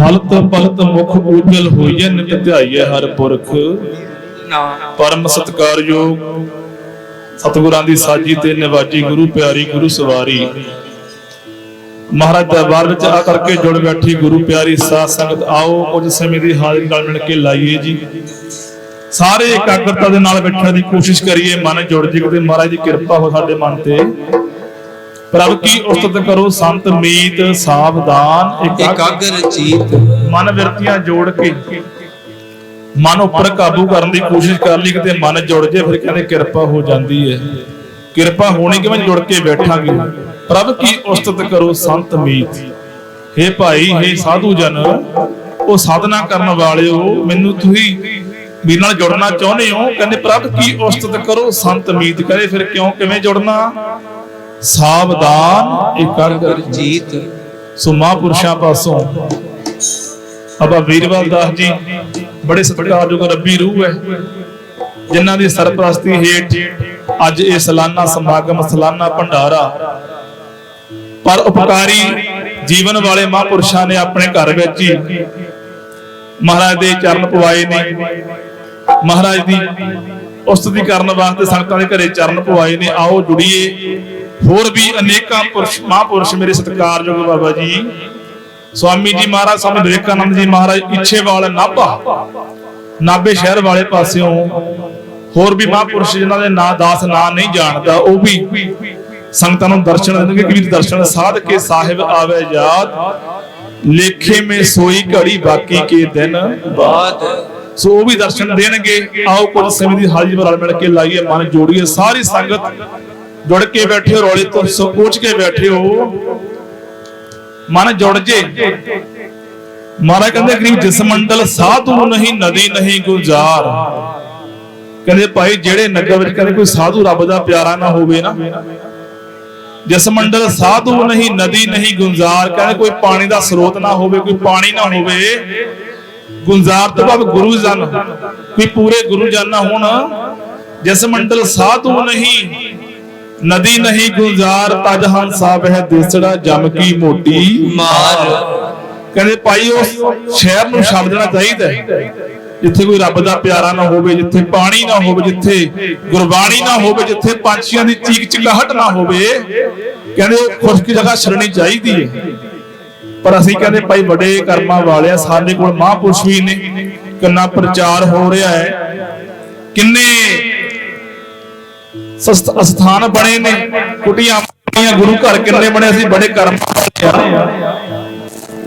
ਹਲਤ ਪਲਤ ਮੁਖ ਉਜਲ ਹੋਈਐ ਨਿਤ ਧਿਆਈਐ ਹਰ ਪੁਰਖ। ਪਰਮ ਸਤਕਾਰਯੋਗ ਸਤਿਗੁਰਾਂ ਦੀ ਸਾਜੀ ਤੇ ਨਿਵਾਜੀ ਗੁਰੂ ਪਿਆਰੀ ਗੁਰੂ ਸਵਾਰੀ। ਮਹਾਰਾਜ ਦਰਬਾਰ ਵਿੱਚ ਆ ਕਰਕੇ ਜੁੜ ਬੈਠੀ ਗੁਰੂ ਪਿਆਰੀ ਸਾਧ ਸੰਗਤ, ਆਓ ਕੁਝ ਸਮੇਂ ਦੀ ਹਾਜ਼ਰੀ ਨਾਲ ਮਿਲ ਕੇ ਲਾਈਏ ਜੀ। ਸਾਰੇ ਇਕਾਗਰਤਾ ਦੇ ਨਾਲ ਬੈਠਣ ਦੀ ਕੋਸ਼ਿਸ਼ ਕਰੀਏ, ਮਨ ਜੁੜ ਜੇ ਕਿਤੇ ਮਹਾਰਾਜ ਦੀ ਕਿਰਪਾ ਹੋ ਸਾਡੇ ਮਨ ਤੇ। ਪ੍ਰਭ ਕੀ ਉਸਤਤ ਕਰੋ ਸੰਤ ਮੀਤ ਸਾਵਧਾਨ ਇਕਾਗਰ ਚੀਤ ਮਨ ਵਿਰਤੀਆਂ ਜੋੜ ਕੇ। ਮਨ ਉੱਪਰ ਕਾਬੂ ਕਰਨ ਦੀ ਕੋਸ਼ਿਸ਼ ਕਰ ਲਈ ਕਿਤੇ ਮਨ ਜੁੜ ਜੇ ਫਿਰ ਕਹਿੰਦੇ ਕਿਰਪਾ ਹੋ ਜਾਂਦੀ ਹੈ ਕਿਰਪਾ ਹੋਣੀ ਕਿਵੇਂ ਜੁੜ ਕੇ ਬੈਠਾਂਗੇ? ਪ੍ਰਭ ਕੀ ਉਸਤਤ ਕਰੋ ਸੰਤ ਮੀਤ? हे ਭਾਈ हे ਸਾਧੂ ਜਨ ਉਹ ਸਾਧਨਾ ਕਰਨ ਵਾਲਿਓ ਮੈਨੂੰ ਤੁਸੀਂ ਮੇਰੇ ਨਾਲ ਜੁੜਨਾ ਚਾਹੁੰਦੇ ਹੋ? ਕਹਿੰਦੇ ਪ੍ਰਭ ਕੀ ਉਸਤਤ ਕਰੋ ਸੰਤ ਮੀਤ? ਕਰੇ ਫਿਰ ਕਿਉਂ ਕਿਵੇਂ ਜੁੜਨਾ? ਸਾਵਧਾਨ ਇਕਾਗਰ ਇਕਾਗਰ ਸੋ ਮਹਾਂਪੁਰਸ਼ਾਂ ਪਾਸੋਂ। ਬਾਬਾ ਵੀਰਵਾਲ ਦਾਸ ਜੀ, ਬੜੇ ਸਤਿਕਾਰਯੋਗ ਰੱਬੀ ਰੂਹ ਹੈ, ਜਿਨ੍ਹਾਂ ਦੀ ਸਰਪ੍ਰਸਤੀ ਹੇਠ ਅੱਜ ਇਹ ਸਾਲਾਨਾ ਸਮਾਗਮ, ਸਾਲਾਨਾ ਭੰਡਾਰਾ। ਪਰ ਉਪਕਾਰੀ ਜੀਵਨ ਵਾਲੇ ਮਹਾਂਪੁਰਸ਼ਾਂ ਨੇ ਆਪਣੇ ਘਰ ਵਿੱਚ ਹੀ ਮਹਾਰਾਜ ਦੇ ਚਰਨ ਪਵਾਏ ਨੇ। ਮਹਾਰਾਜ ਦੀ ਉਸਤਤੀ ਕਰਨ ਵਾਸਤੇ ਸੰਗਤਾਂ ਦੇ ਘਰੇ ਚਰਨ ਪਵਾਏ ਨੇ। ਆਓ ਜੁੜੀਏ। ਹੋਰ ਵੀ ਅਨੇਕਾਂ ਪੁਰਸ਼ ਮਹਾਂਪੁਰਸ਼ ਮੇਰੇ ਸਤਿਕਾਰਯੋਗ ਬਾਬਾ ਜੀ। ਸਵਾਮੀ ਜੀ ਮਹਾਰਾਜ, ਸਵਾਮੀ ਵਿਵੇਕਾਨੰਦ ਜੀ ਮਹਾਰਾਜ ਇੱਛੇਵਾਲ ਨਾਭਾ, ਨਾਭੇ ਸ਼ਹਿਰ ਵਾਲੇ ਪਾਸਿਓਂ। ਹੋਰ ਵੀ ਮਹਾਂਪੁਰਸ਼ ਜਿਨ੍ਹਾਂ ਦੇ ਨਾਂ, ਦਾਸ ਨਾਂ ਨਹੀਂ ਜਾਣਦਾ, ਉਹ ਵੀ ਸੰਗਤਾਂ ਨੂੰ ਦਰਸ਼ਨ ਦੇਣਗੇ ਕਿ ਵੀ ਦਰਸ਼ਨ ਸਾਧ ਕੇ ਸਾਹਿਬ ਆਵੇ ਯਾਦ। ਲੇਖੇ ਮੇ ਸੋਈ ਘੜੀ ਬਾਕੀ ਕੇ ਦਿਨ ਬਾਦ। ਸੋ ਉਹ ਵੀ ਦਰਸ਼ਨ ਦੇਣਗੇ। ਆਓ ਕੁਝ ਸਮੇਂ ਦੀ ਹਾਜ਼ਰੀ ਵਿੱਚ ਰਲ ਮਿਲ ਕੇ ਲਾਈਏ ਮਨ ਜੋੜੀਏ। ਸਾਰੀ ਸੰਗਤ ਜੁੜ ਕੇ ਬੈਠੇ ਹੋ, ਰੌਲੇ ਤੋਂ ਸੋਚ ਕੇ ਬੈਠੇ ਹੋ। ਮਨ ਜੁੜ ਜੇ। ਮਹਾਰਾਜ ਕਹਿੰਦੇ, ਗਰੀਬ ਜਿਸ ਮੰਡਲ ਸਾਧੂ ਨਹੀਂ, ਨਦੀ ਨਹੀਂ ਗੁਲਜ਼ਾਰ ਕਹਿੰਦੇ, ਭਾਈ, ਜਿਹੜੇ ਨਗਰ ਵਿੱਚ ਕਹਿੰਦੇ ਕੋਈ ਸਾਧੂ ਰੱਬ ਦਾ ਪਿਆਰਾ ਨਾ ਹੋਵੇ ਨਾ। ਜਿਸ ਮੰਡਲ ਸਾਧੂ ਨਹੀਂ, ਨਦੀ ਨਹੀਂ ਗੁਲਜ਼ਾਰ ਕਹਿੰਦੇ, ਕੋਈ ਪਾਣੀ ਦਾ ਸਰੋਤ ਨਾ ਹੋਵੇ, ਕੋਈ ਪਾਣੀ ਨਾ ਹੋਵੇ। ਗੁਲਜ਼ਾਰ ਤੋਂ ਭਾਵ ਗੁਰੂ ਜਨ ਕੋਈ ਪੂਰੇ ਗੁਰੂ ਜਨ ਨਾ ਹੋਣ। ਜਿਸ ਮੰਡਲ ਸਾਧੂ ਨਹੀਂ ਨਦੀ ਨਹੀਂ ਗੁਲਜ਼ਾਰ ਤਜ ਹੰਸਾ ਬਹਿ ਦੇਸੜਾ ਜਮ ਕੀ ਮੋਟੀ। ਮਾਰ। ਕਹਿੰਦੇ ਭਾਈ ਉਸ ਸ਼ਹਿਰ ਨੂੰ ਛੱਡ ਦੇਣਾ ਚਾਹੀਦਾ। ਜਿੱਥੇ ਕੋਈ ਰੱਬ ਦਾ ਪਿਆਰਾ ਨਾ ਹੋਵੇ ਜਿੱਥੇ ਪਾਣੀ ਨਾ ਹੋਵੇ ਜਿੱਥੇ ਗੁਰਬਾਣੀ ਨਾ ਹੋਵੇ ਜਿੱਥੇ ਪੰਛੀਆਂ ਦੀ ਚੀਕ ਚਿਕਾਹਟ ਨਾ ਹੋਵੇ ਕਹਿੰਦੇ ਖੁਸ਼ਕ ਜਗ੍ਹਾ ਛੱਡਣੀ ਚਾਹੀਦੀ ਹੈ। ਪਰ ਅਸੀਂ ਕਹਿੰਦੇ ਭਾਈ ਵੱਡੇ ਕਰਮਾਂ ਵਾਲੇ ਆ ਸਾਡੇ ਕੋਲ ਮਹਾਂਪੁਰਸ਼ ਵੀ ਨੇ ਕਿੰਨਾ ਪ੍ਰਚਾਰ ਹੋ ਰਿਹਾ ਹੈ। ਕਿੰਨੇ ਸਸਥ- ਅਸਥਾਨ ਬਣੇ ਨੇ। ਕੁਟੀਆਂ ਬਣੀਆਂ ਗੁਰੂ ਘਰ ਕਿੰਨੇ ਬਣੇ ਅਸੀਂ ਬੜੇ ਕਰਮ ਵਾਲੇ ਆ।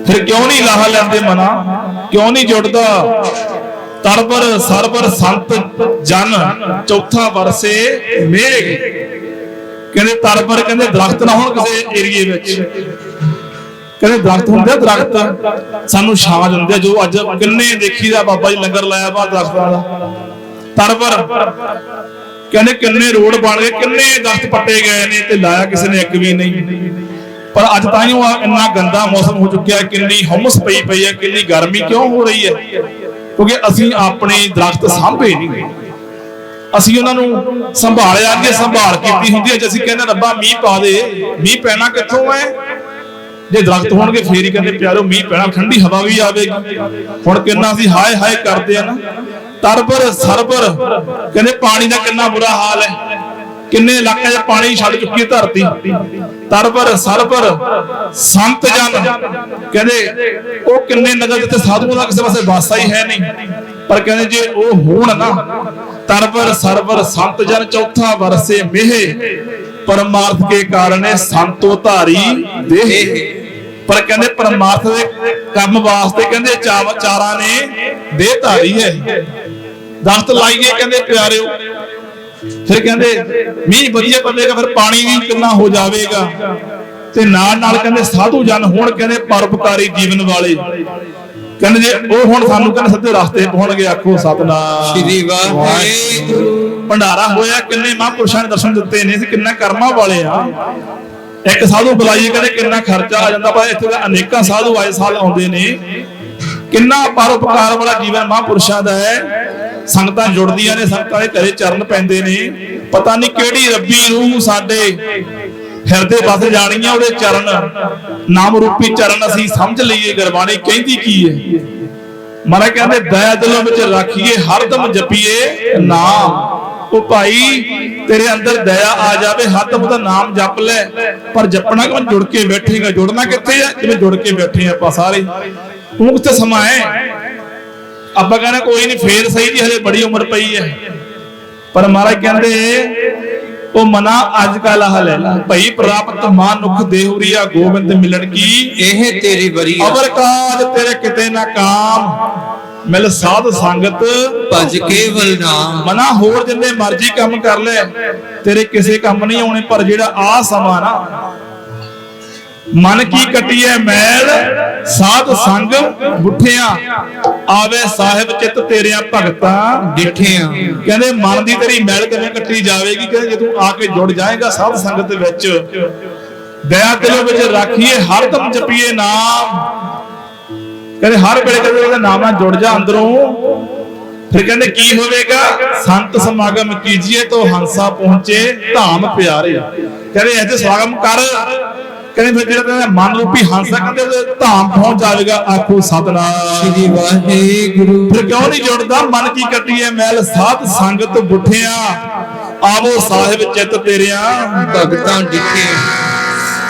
ਫਿਰ ਕਿਉਂ ਨਹੀਂ ਲਾਹਾ ਲੈਂਦੇ ਮਨਾ? ਕਿਉਂ ਨਹੀਂ ਜੁੜਦਾ? ਤਰਬਰ ਸਰਬਰ ਸੰਤ ਜਨ ਚੌਥਾ ਵਰਸੇ ਮੇਘ। ਕਹਿੰਦੇ ਤਰਬਰ ਕਹਿੰਦੇ ਦਰਖਤ ਨਾ ਹੋਣ ਕਿਸੇ ਏਰੀਏ ਵਿੱਚ। ਕਹਿੰਦੇ ਦਰਖਤ ਹੁੰਦੇ ਆ ਦਰਖਤ। ਸਾਨੂੰ ਛਾਂ ਦਿੰਦੇ ਆ, ਜੋ ਅੱਜ ਕਿੰਨੇ ਦੇਖੀਦਾ ਬਾਬਾ ਜੀ ਲੰਗਰ ਲਾਇਆ ਬਾ ਦਰਖਤਾਂ ਦਾ। ਤਰਬਰ ਕਹਿੰਦੇ ਕਿੰਨੇ ਰੋਡ ਬਣ ਗਏ, ਕਿੰਨੇ ਦਰਖਤ ਪੱਟੇ ਗਏ ਨੇ ਤੇ ਲਾਇਆ ਕਿਸੇ ਨੇ ਇੱਕ ਵੀ ਨਹੀਂ। ਪਰ ਅੱਜ ਤਾਂ ਹੀ ਇੰਨਾ ਗੰਦਾ ਮੌਸਮ ਹੋ ਚੁੱਕਿਆ ਕਿੰਨੀ ਹਮਸ ਪਈ ਪਈ ਹੈ, ਕਿੰਨੀ ਗਰਮੀ ਕਿਉਂ ਹੋ ਰਹੀ ਹੈ? ਕਿਉਂਕਿ ਅਸੀਂ ਆਪਣੇ ਦਰਖਤ ਸਾਂਭੇ ਨਹੀਂ ਅਸੀਂ ਉਹਨਾਂ ਨੂੰ ਸੰਭਾਲਿਆ, ਅੱਗੇ ਸੰਭਾਲ ਕੀਤੀ ਹੁੰਦੀ ਹੈ, ਜੇ ਅਸੀਂ ਕਹਿੰਦੇ ਰੱਬਾ ਮੀਂਹ ਪਾ ਦੇ, ਮੀਂਹ ਪੈਣਾ ਕਿੱਥੋਂ ਹੈ? ਜੇ ਦਰਖਤ ਹੋਣਗੇ, ਫੇਰ ਹੀ ਕਹਿੰਦੇ ਪਿਆਰੋ, ਮੀਂਹ ਪੈਣਾ, ਠੰਡੀ ਹਵਾ ਵੀ ਆਵੇਗੀ। ਹੁਣ ਕਿੰਨਾ ਅਸੀਂ ਹਾਏ ਹਾਏ ਕਰਦੇ ਆ ਨਾ। ਤਰਬਰ, ਸਰਬਰ, ਕਹਿੰਦੇ ਪਾਣੀ ਦਾ ਕਿੰਨਾ ਬੁਰਾ ਹਾਲ ਹੈ। ਕਿੰਨੇ ਇਲਾਕਿਆਂ 'ਚ ਪਾਣੀ ਛੱਡ ਚੁੱਕੀ ਹੈ ਧਰਤੀ। ਤਰਬਰ, ਸਰਬਰ, ਸੰਤ ਜਨ, ਕਹਿੰਦੇ ਉਹ ਕਿੰਨੇ ਨਗਰ ਜਿੱਥੇ ਸਾਧੂਆਂ ਦਾ ਕਿਸੇ ਪਾਸੇ ਵਾਸਾ ਹੀ ਹੈ ਨਹੀਂ। ਪਰ ਕਹਿੰਦੇ ਜੇ ਉਹ ਹੋਣ ਨਾ, ਤਰਬਰ, ਸਰਬਰ, ਸੰਤ ਜਨ ਚੌਥਾ ਵਰਸੇ ਮੇਹ। ਪਰਮਾਰਥ ਕੇ ਕਾਰਣੇ ਸੰਤੋ ਧਾਰੀ ਦੇਹ। ਪਰ ਕਹਿੰਦੇ ਪਰਮਾਰਥ ਦੇ ਕੰਮ ਵਾਸਤੇ ਕਹਿੰਦੇ ਚਾਰਾਂ ਨੇ ਦੇਹ ਧਾਰੀ ਹੈ। ਦਸਤ ਲਾਈਏ ਕਹਿੰਦੇ ਪਿਆਰਿਓ। ਫਿਰ ਕਹਿੰਦੇ ਮੀਂਹ ਵਧੀਆ ਪਵੇਗਾ ਫਿਰ ਪਾਣੀ ਵੀ ਕਿੰਨਾ ਹੋ ਜਾਵੇਗਾ। ਤੇ ਨਾਲ ਨਾਲ ਕਹਿੰਦੇ ਸਾਧੂ ਜਨ ਹੋਣ ਕਹਿੰਦੇ ਪਰਉਪਕਾਰੀ ਜੀਵਨ ਵਾਲੇ। ਕਹਿੰਦੇ ਜੇ ਉਹ ਹੁਣ ਸਾਨੂੰ ਕਹਿੰਦੇ ਸਿੱਧੇ ਰਸਤੇ ਪਾਉਣਗੇ ਆਖੋ ਸਤਨਾਮ। ਸ਼੍ਰੀ ਵਾਹਿਗੁਰੂ। ਭੰਡਾਰਾ ਹੋਇਆ ਕਿੰਨੇ ਮਹਾਂਪੁਰਸ਼ਾਂ ਨੇ ਦਰਸ਼ਨ ਦਿੱਤੇ ਨੇ ਕਿੰਨਾ ਕਰਮਾਂ ਵਾਲੇ ਆ। ਇੱਕ ਸਾਧੂ ਬੁਲਾਈਏ, ਕਹਿੰਦੇ ਕਿੰਨਾ ਖਰਚਾ ਆ ਜਾਂਦਾ ਪਰ ਇੱਥੇ ਅਨੇਕਾਂ ਸਾਧੂ ਆਏ ਸਾਲ ਆਉਂਦੇ ਨੇ। ਕਿੰਨਾ ਪਰਉਪਕਾਰ ਵਾਲਾ ਜੀਵਨ ਮਹਾਂਪੁਰਸ਼ਾਂ ਦਾ ਹੈ। ਸੰਗਤਾਂ ਜੁੜਦੀਆਂ ਨੇ, ਸੰਗਤਾਂ ਦੇ ਘਰੇ ਚਰਨ ਪੈਂਦੇ ਨੇ। ਪਤਾ ਨਹੀਂ ਕਿਹੜੀ ਰੱਬੀ ਰੂਹ ਸਾਡੇ ਹਿਰਦੇ ਵਸ ਜਾਣੀਆਂ ਉਹਦੇ ਚਰਨ। ਨਾਮ ਰੂਪੀ ਚਰਨ ਅਸੀਂ ਸਮਝ ਲਈਏ, ਗੁਰਬਾਣੀ ਕਹਿੰਦੀ ਕੀ ਹੈ? ਮਹਾਰਾਜ ਕਹਿੰਦੇ, ਦਇਆ ਦਿਲੋਂ ਵਿੱਚ ਰੱਖੀਏ, ਹਰਦਮ ਜਪੀਏ, ਨਾਮ। ਉਹ ਭਾਈ ਤੇਰੇ ਅੰਦਰ ਦਇਆ ਆ ਜਾਵੇ ਹਰਦਮ ਉਹਦਾ ਨਾਮ ਜਪ ਲੈ। ਪਰ ਜਪਣਾ ਕਿਵੇਂ ਜੁੜ ਕੇ ਬੈਠੇਗਾ ਜੁੜਨਾ ਕਿੱਥੇ ਆ? ਜਿਵੇਂ ਜੁੜ ਕੇ ਬੈਠੇ ਆਪਾਂ ਸਾਰੇ। ਉਹ ਕਿੱਥੇ ਸਮਾਂ ਹੈ। ਆਪਾਂ ਕਹਿੰਦੇ ਕੋਈ ਨਹੀਂ ਫੇਰ ਸਹੀ ਜੀ ਹਲੇ ਬੜੀ ਉਮਰ ਪਈ ਹੈ। ਪਰ ਮਹਾਰਾਜ ਕਹਿੰਦੇ ਉਹ ਮਨਾ ਅੱਜ ਕੱਲ ਆਹ ਲੈ ਲਾ ਭਈ ਪ੍ਰਾਪਤ ਮਾਨੁਖ ਦੇਹੁਰੀਆ ਗੋਬਿੰਦ ਮਿਲਣ ਕੀ? ਇਹ ਤੇਰੀ ਬਰੀ ਅਵਰ ਕਾਜ ਤੇਰੇ ਕਿਤੇ ਨਾ ਕਾਮ। ਮਿਲ ਸਾਧ ਸੰਗਤ ਭਜ ਕੇਵਲ ਨਾਮ ਮਨਾ ਹੋਰ ਜਿੰਨੇ ਮਰਜ਼ੀ ਕੰਮ ਕਰ ਲੈ। ਤੇਰੇ ਕਿਸੇ ਕੰਮ ਨਹੀਂ ਆਉਣੇ ਪਰ ਜਿਹੜਾ ਆ ਸਮਾਂ ਨਾ ਮਨ ਕੀ ਕਟੀਐ ਮੈਲ ਸਾਧ ਸੰਗ ਬੁੱਠਿਆਂ ਆਵੇ ਸਾਹਿਬ ਚਿੱਤ ਤੇਰਿਆਂ ਭਗਤਾਂ ਡਿਠਿਆ ਕਹਿੰਦੇ ਮਨ ਦੀ ਤੇਰੀ ਮੈਲ ਕਿਵੇਂ ਕੱਟੀ ਜਾਵੇਗੀ? ਕਹਿੰਦੇ ਜੇ ਤੂੰ ਆ ਕੇ ਜੁੜ ਜਾਏਗਾ ਸਾਧ ਸੰਗਤ ਵਿੱਚ। ਦਇਆ ਦਿਲੋਂ ਵਿੱਚ ਰੱਖੀਏ ਹਰ ਦਮ ਜਪੀਏ ਨਾਮ। ਕਹਿੰਦੇ ਹਰ ਵੇਲੇ ਕਹਿੰਦੇ ਉਹਦੇ ਨਾਮ ਨਾਲ ਜੁੜ ਜਾ ਅੰਦਰੋਂ ਫਿਰ ਕਹਿੰਦੇ ਕੀ ਹੋਵੇਗਾ? ਸੰਤ ਸਮਾਗਮ ਕੀਜੀਏ ਤੋ ਹੰਸਾ ਪਹੁੰਚੇ ਧਾਮ ਪਿਆਰੇ। ਕਹਿੰਦੇ ਇੱਥੇ ਸਮਾਗਮ ਕਰ। ਕਹਿੰਦੇ ਫਿਰ ਜਿਹੜਾ ਕਹਿੰਦੇ ਮਨ ਰੂਪੀ ਹੰਸਾ ਕਹਿੰਦੇ ਧਾਮ ਪਹੁੰਚ ਜਾਵੇਗਾ ਆਖੋ ਸਤਨਾਮ। ਸ੍ਰੀ ਵਾਹਿਗੁਰੂ। ਫਿਰ ਕਿਉਂ ਨਹੀਂ ਜੁੜਦਾ? ਮਨ ਕੀ ਕੱਟੀਏ ਮੈਲ? ਸਾਧ ਸੰਗਤ ਬੁੱਠਿਆਂ ਆਵੋ ਸਾਹਿਬ ਚਿੱਤ ਤੇਰਿਆਂ। ਭਗਤਾਂ ਡਿਠਿਆ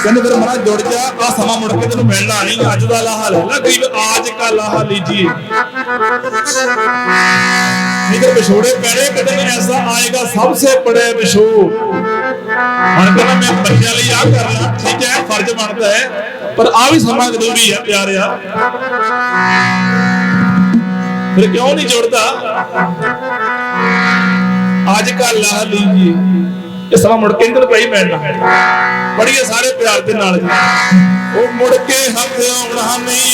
ਕਹਿੰਦੇ ਫਿਰ ਮਨਾ ਜੁੜ ਜਾ ਆ ਸਮਾਂ ਮੁੜ ਕੇ ਤੈਨੂੰ ਮਿਲਣਾ ਨਹੀਂ, ਅੱਜ ਦਾ ਲਾਹਾ ਲੈ ਲੈ ਗਰੀਬ ਆਜ ਕਾ ਲਾਹਾ ਲੀਜੀਏ। ਨਹੀਂ ਤਾਂ ਵਿਛੋੜੇ ਪੈਣੇ ਕਦੇ ਨਹੀਂ, ਐਸਾ ਆਏਗਾ ਸਭ ਸੇ ਬੜੇ ਵਿਛੋ ਹੁਣ ਕਹਿੰਦਾ ਮੈਂ ਬੱਚਿਆਂ ਲਈ ਆ ਕਰਨਾ ਠੀਕ ਹੈ, ਫਰਜ਼ ਬਣਦਾ ਹੈ, ਪਰ ਆ ਵੀ ਸਮਾਂ ਜ਼ਰੂਰੀ ਹੈ, ਪਿਆਰਿਆ। ਫਿਰ ਕਿਉਂ ਨਹੀਂ ਜੁੜਦਾ? ਅੱਜ ਕੱਲ ਲਾਹ ਲੀਜੀਏ। ਇਹ ਸਮਾਂ ਮੁੜ ਕੇ ਨਹੀਂ ਪਈ ਮਿਲਣਾ ਪੜੀਏ ਸਾਰੇ ਪਿਆਰ ਦੇ ਨਾਲ ਉਹ ਮੁੜ ਕੇ ਹੱਥ ਆਉਣਾ ਨਹੀਂ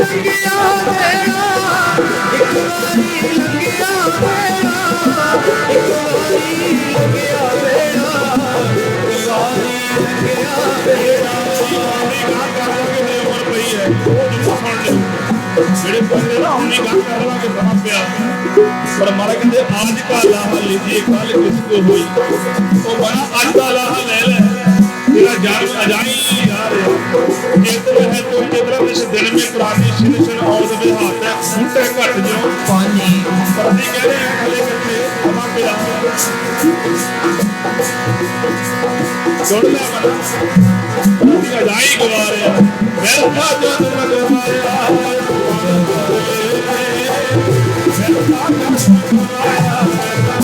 ਇੱਕ ਵਾਰੀ ਜਿਹੜੇ ਬੰਦੇ ਨਾ ਉਹਨੇ ਗੱਲ ਕਰ ਲਾਂਗੇ ਸਮਾਂ ਪਿਆ ਪਰ ਮਾਰਾ ਕਹਿੰਦੇ ਅੱਜ ਕਾ ਲਾਹਾ ਲੀਜੀਏ ਕੱਲ ਕਿਸ ਕੋ ਹੋਈ ਉਹ ਬਣਾ ਅੱਜ ਦਾ ਲਾਹਾ ਲੈ ਲੈ ਤੇਰਾ ਜਾਨ ਅਜਾਈ ਯਾਰ ਜਿੱਤ ਹੈ ਤੋ ਜਿਤਨਾ ਇਸ ਦਿਨ ਮੇ ਪ੍ਰਾਨੀ ਸਿਰ ਸਿਰ ਦੇ ਹੱਥ ਹੈ ਫੁੱਟੇ ਘਟ ਜਾਓ ਪਾਣੀ ਪਰਦੀ ਕਹਿੰਦੇ ਆ ਖਲੇ ਕਿੱਥੇ ਸਮਾਂ ਪਿਆ ਜੁੜ ਲੈ ਮਨਾ ਅਜਾਈ ਗਵਾਰਿਆ ਵੈਰਖਾ ਜਨ